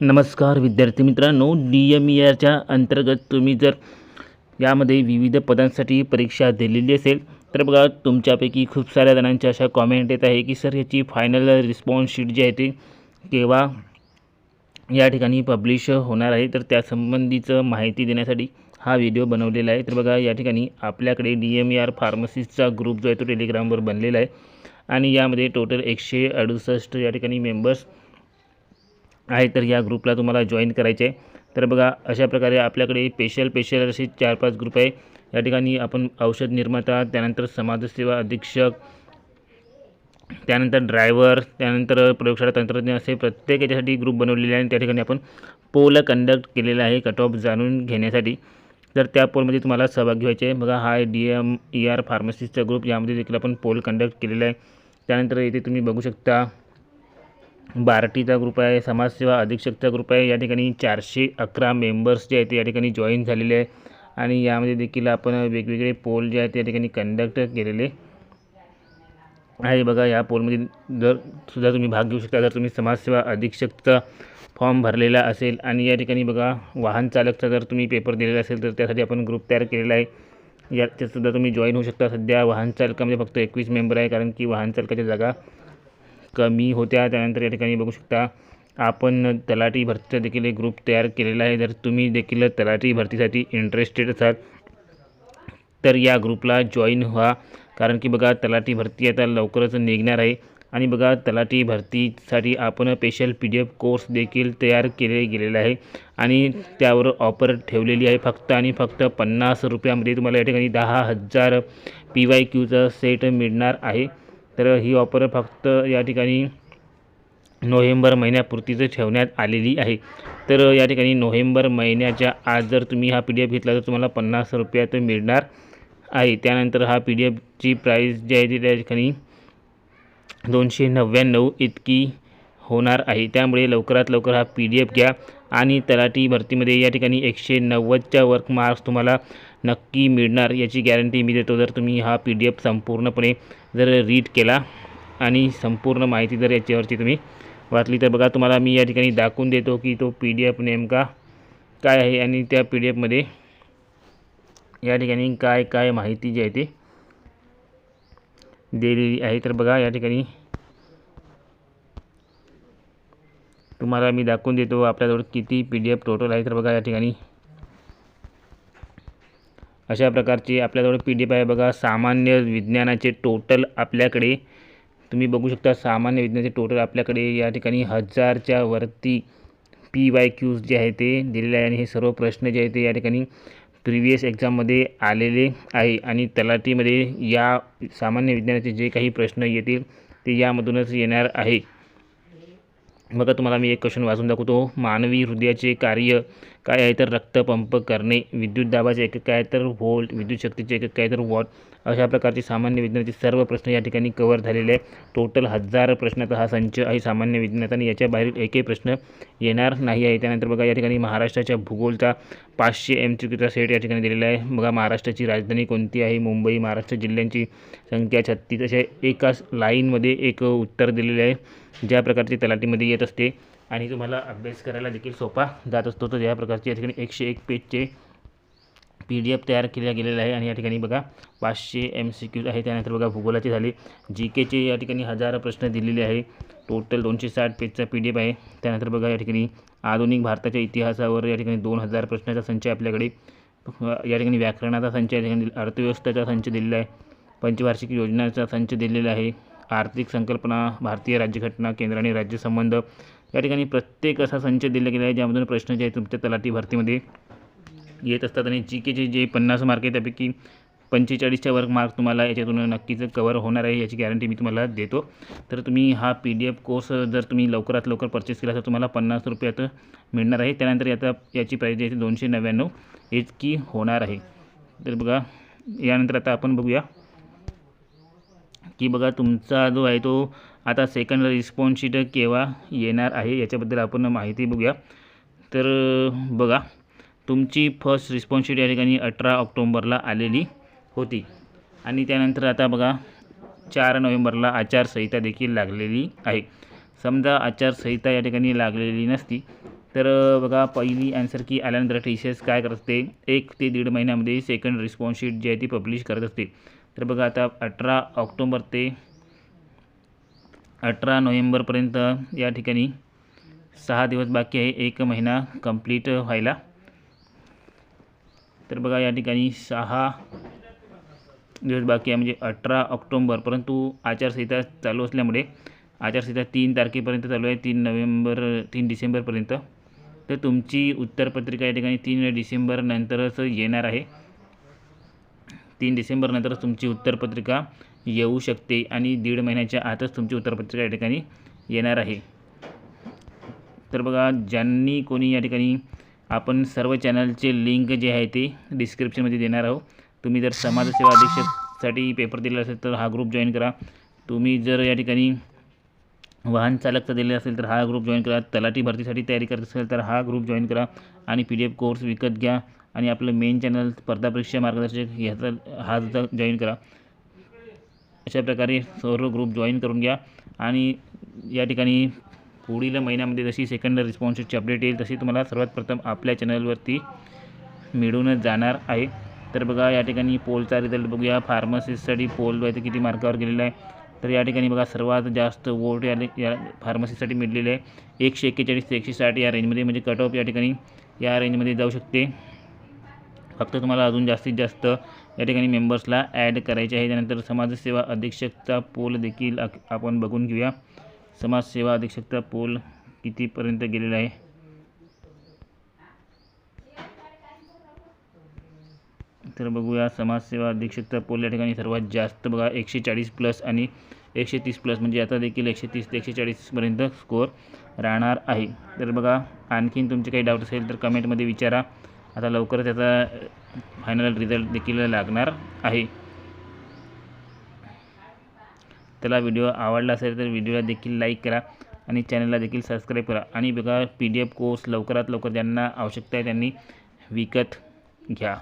नमस्कार विद्यार्थी मित्रांनो डी एम ई आरच्या अंतर्गत तुम्ही जर यामध्ये विविध पदांसाठी परीक्षा दिलेली असेल तर बघा तुमच्यापैकी खूप साऱ्या जणांच्या अशा कॉमेंट येत आहे की सर याची फायनल रिस्पॉन्स शीट जी आहे ती केव्हा या ठिकाणी पब्लिश होणार आहे? तर त्यासंबंधीचं माहिती देण्यासाठी हा व्हिडिओ बनवलेला आहे. तर बघा या ठिकाणी आपल्याकडे डी एम ई आर फार्मसिस्टचा ग्रुप जो आहे तो टेलिग्रामवर बनलेला आहे. आणि यामध्ये टोटल एकशे अडुसष्ट या ठिकाणी मेंबर्स आहे तर या ग्रुपला तुम्हाला जॉईन करायचे तर बघा अशा प्रकारे आपल्याकडे पेशल पेशल असे चार पाच ग्रुप आहे. या ठिकाणी आपण औषध निर्माता त्यानंतर समाजसेवा अधीक्षक त्यानंतर ड्रायव्हर त्यानंतर प्रयोगशाळा तंत्रज्ञ असे प्रत्येक याच्यासाठी ग्रुप बनवलेले आहे. आणि त्या ठिकाणी आपण पोल कंडक्ट केलेला आहे कट ऑफ जाणून घेण्यासाठी. तर त्या पोलमध्ये तुम्हाला सहभागी व्हायचे आहे. बघा हा आहे डी एम ई आर फार्मसिस्टचा ग्रुप यामध्ये देखील आपण पोल कंडक्ट केलेला आहे. त्यानंतर इथे तुम्ही बघू शकता बार्टीचा ग्रुप आहे समाजसेवा अधीक्षकचा ग्रुप आहे या ठिकाणी चारशे अकरा मेंबर्स जे आहेत ते या ठिकाणी जॉईन झालेले आहे. आणि यामध्ये देखील आपण वेगवेगळे पोल जे आहेत त्या ठिकाणी कंडक्ट केलेले. आहे बघा या पोलमध्ये जर सुद्धा तुम्ही भाग घेऊ शकता जर तुम्ही समाजसेवा अधीक्षकचा फॉर्म भरलेला असेल आणि या ठिकाणी बघा वाहन चालकचा जर तुम्ही पेपर दिलेला असेल तर त्यासाठी आपण ग्रुप तयार केलेला आहे. यातसुद्धा तुम्ही जॉईन होऊ शकता. सध्या वाहन चालकामध्ये फक्त एकवीस मेंबर आहे कारण की वाहन चालकाच्या जागा कमी होत्या त्यानंतर या ठिकाणी बघू शकता आपण तलाठी भरतीचा देखील एक ग्रुप तयार केलेला आहे. जर तुम्ही देखील तलाठी भरतीसाठी इंटरेस्टेड असाल तर या ग्रुपला जॉईन व्हा. कारण की बघा तलाठी भरती आता लवकरच निघणार आहे. आणि बघा तलाठी भरतीसाठी आपण special P D F course देखील तयार केले गेलेला आहे. आणि त्यावर ऑफर ठेवलेली आहे फक्त आणि फक्त पन्नास रुपयामध्ये तुम्हाला या ठिकाणी दहा हजार पी वाय क्यूचा सेट मिळणार आहे. तर ही ऑफर फक्त या ठिकाणी नोव्हेंबर महिन्यापुरतीच ठेवण्यात आलेली आहे. तर या ठिकाणी नोव्हेंबर महिन्याच्या आज जर तुम्ही हा पी डी एफ घेतला तर तुम्हाला पन्नास रुपयात मिळणार आहे. त्यानंतर हा पी डी एफची प्राईस जी आहे ती त्या ठिकाणी दोनशे नव्याण्णव इतकी होणार आहे. त्यामुळे लवकरात लवकर हा पी डी एफ घ्या. आणि तलाठी भरतीमध्ये या ठिकाणी एकशे नव्वदच्या वर्क मार्क्स तुम्हाला नक्की मिळणार याची गॅरंटी मी देतो. जर तुम्ही हा पी डी एफ संपूर्णपणे जर रीड केला आणि संपूर्ण माहिती जर याच्यावरची तुम्ही वाचली तर बघा तुम्हाला मी या ठिकाणी दाखवून देतो की तो पी डी एफ नेमका काय आहे आणि त्या पी डी एफमध्ये या ठिकाणी काय काय माहिती जी आहे ते दिलेली आहे. तर बघा या ठिकाणी तुम्हाला मी दाखवून देतो आपल्याजवळ किती पी डी एफ टोटल आहे तर बघा या ठिकाणी. अशा प्रकारचे आपल्याजवळ पी डी एफ आहे बघा. सामान्य विज्ञानाचे टोटल आपल्याकडे तुम्ही बघू शकता सामान्य विज्ञानाचे टोटल आपल्याकडे या ठिकाणी हजारच्या वरती पी वाय क्यूज जे आहे ते दिलेले आहे आणि हे सर्व प्रश्न जे आहे ते या ठिकाणी प्रिवियस एक्झाममध्ये आलेले आहे आणि तलाठीमध्ये या सामान्य विज्ञानाचे जे काही प्रश्न येतील ते यामधूनच येणार आहे. बघा तुम्हाला मी एक क्वेश्चन वाचून दाखवतो. मानवी हृदयाचे कार्य काय आहे तर रक्तपंप करणे विद्युत दाबाचे एकक काय तर व्होल्ट विद्युत शक्तीचे एकक काय तर वॉट अशा प्रकारचे सामान्य विज्ञानाचे सर्व प्रश्न या ठिकाणी कवर झालेले आहे टोटल हजार प्रश्नाचा हा संच आहे सामान्य विज्ञानाचा आणि याच्या बाहेरील एकही प्रश्न येणार नाही आहे. त्यानंतर बघा या ठिकाणी महाराष्ट्राच्या भूगोलचा पाचशे एम चुकीचा क्यूचा सेट या ठिकाणी दिलेला आहे. बघा महाराष्ट्राची राजधानी कोणती आहे? मुंबई महाराष्ट्र जिल्ह्यांची संख्या छत्तीस अशा एकाच लाईनमध्ये एक उत्तर दिलेले आहे. ज्या प्रकारचे तलाटीमध्ये येत असते आणि तुम्हाला अभ्यास करायला देखील सोपा जात असतो. तर या प्रकारचे या ठिकाणी एकशे एक पेजचे पी डी एफ तयार केल्या गेलेलं आहे. आणि या ठिकाणी बघा पाचशे एम सी क्यूज आहे त्यानंतर बघा भूगोलाचे झाले. जी केचे या ठिकाणी हजार प्रश्न दिलेले आहे. टोटल दोनशे साठ पेजचा पी डी एफ आहे. त्यानंतर बघा या ठिकाणी आधुनिक भारताच्या इतिहासावर या ठिकाणी दोन हजार प्रश्नाचा संच आपल्याकडे. या ठिकाणी व्याकरणाचा संच या ठिकाणी अर्थव्यवस्थेचा संच दिलेला आहे. पंचवार्षिक योजनाचा संच दिलेला आहे. आर्थिक संकल्पना भारतीय राज्यघटना केंद्र आणि राज्य संबंध. या ठिकाणी प्रत्येक असा संच दिला गेला आहे ज्यामधून प्रश्न जे आहे तुमच्या तलाठी भरतीमध्ये येत असतात. आणि जी केचे जे पन्नास मार्क आहे त्यापैकी पंचेचाळीसच्या वर्ग मार्क तुम्हाला याच्यातून नक्कीच कवर होणार आहे याची गॅरंटी मी तुम्हाला देतो. तर तुम्ही हा पी डी एफ कोर्स जर तुम्ही लवकरात लवकर परचेस केला तर तुम्हाला पन्नास रुपयात मिळणार आहे. त्यानंतर याचा याची प्राईज आहे दोनशे नव्याण्णव इतकी होणार आहे. तर बघा यानंतर आता आपण बघूया की बघा तुमचा जो आहे तो आता सेकंड रिस्पॉन्स शीट केव्हा येणार आहे याच्याबद्दल आपण माहिती बघूया. तर बघा तुमची फर्स्ट रिस्पॉन्स शीट या ठिकाणी अठरा ऑक्टोंबरला आलेली होती. आणि त्यानंतर आता बघा चार नोव्हेंबरला आचारसंहिता देखील लागलेली आहे. समजा आचारसंहिता या ठिकाणी लागलेली नसती तर बघा पहिली आन्सर की आल्यानंतर टी सी एस काय करत असते? एक ते दीड महिन्यामध्ये सेकंड रिस्पॉन्स शीट जी आहे ती पब्लिश करत असते. तर बघा आता अठरा ऑक्टोंबर ते अठरा नोव्हेंबरपर्यंत या ठिकाणी सहा दिवस बाकी आहे. एक महिना कंप्लीट व्हायला. तर बघा या ठिकाणी सहा दिवस बाकी आहे. म्हणजे अठरा ऑक्टोंबर परंतु आचारसंहिता चालू असल्यामुळे आचारसंहिता तीन तारखेपर्यंत चालू आहे. तीन नोव्हेंबर तीन डिसेंबरपर्यंत. तर तुमची उत्तरपत्रिका या ठिकाणी तीन डिसेंबरनंतरच येणार आहे. तीन डिसेंबरनंतरच तुमची उत्तरपत्रिका येऊ शकते आणि दीड महिन्याच्या आतच तुमची उत्तरपत्रिका या ठिकाणी येणार आहे. तर बघा ज्यांनी कोणी या ठिकाणी आपण सर्व चॅनलचे लिंक जे आहे ते डिस्क्रिप्शनमध्ये देणार आहोत. तुम्ही जर समाजसेवा अधीक्षकसाठी पेपर दिलेला असेल तर हा ग्रुप जॉईन करा. तुम्ही जर या ठिकाणी वाहन चालकचा दिलेला असेल तर हा ग्रुप जॉईन करा. तलाठी भरतीसाठी तयारी करत असेल तर हा ग्रुप जॉईन करा आणि पी डी एफ कोर्स विकत घ्या आणि आपलं मेन चॅनल स्पर्धा परीक्षा मार्गदर्शक ह्याचा हा सुद्धा जॉईन करा. अशा प्रकारे सर्व ग्रुप जॉईन करून घ्या. आणि या ठिकाणी पुढील महिन्यामध्ये जशी सेकंड रिस्पॉन्सची अपडेट येईल तशी तुम्हाला सर्वात प्रथम आपल्या चॅनलवरती मिळूनच जाणार आहे. तर बघा या ठिकाणी पोलचा रिझल्ट बघूया. फार्मसीसाठी पोल आहे किती मार्कावर गेलेला आहे. तर या ठिकाणी बघा सर्वात जास्त वोट या या फार्मसीसाठी मिळलेले आहे. एकशे एक्केचाळीस ते एकशे साठ या रेंजमध्ये म्हणजे कट ऑफ या ठिकाणी या रेंजमध्ये जाऊ शकते. फक्त तुम्हाला अजून जास्तीत जास्त या ठिकाणी मेंबर्सला ॲड करायचे आहे. त्यानंतर समाजसेवा अधीक्षकचा पोल देखील आपण बघून घेऊया. समाजसेवा अधीक्षकचा पोल कितीपर्यंत गेलेला आहे? तर बघूया समाजसेवा अधीक्षकचा पोल या ठिकाणी सर्वात जास्त बघा एकशे चाळीस प्लस आणि एकशे तीस प्लस म्हणजे आता देखील एकशे तीस ते एकशे चाळीसपर्यंत स्कोअर राहणार आहे. तर बघा आणखीन तुमचे काही डाऊट असेल तर कमेंटमध्ये विचारा. आता लवकरच त्याचा फायनल रिझल्ट देखील लागणार आहे. त्याला व्हिडिओ आवडला असेल तर व्हिडिओला देखील लाईक करा आणि चॅनलला देखील सबस्क्राईब करा. आणि बघा पी डी एफ कोर्स लवकरात लवकर ज्यांना आवश्यकता आहे त्यांनी विकत घ्या.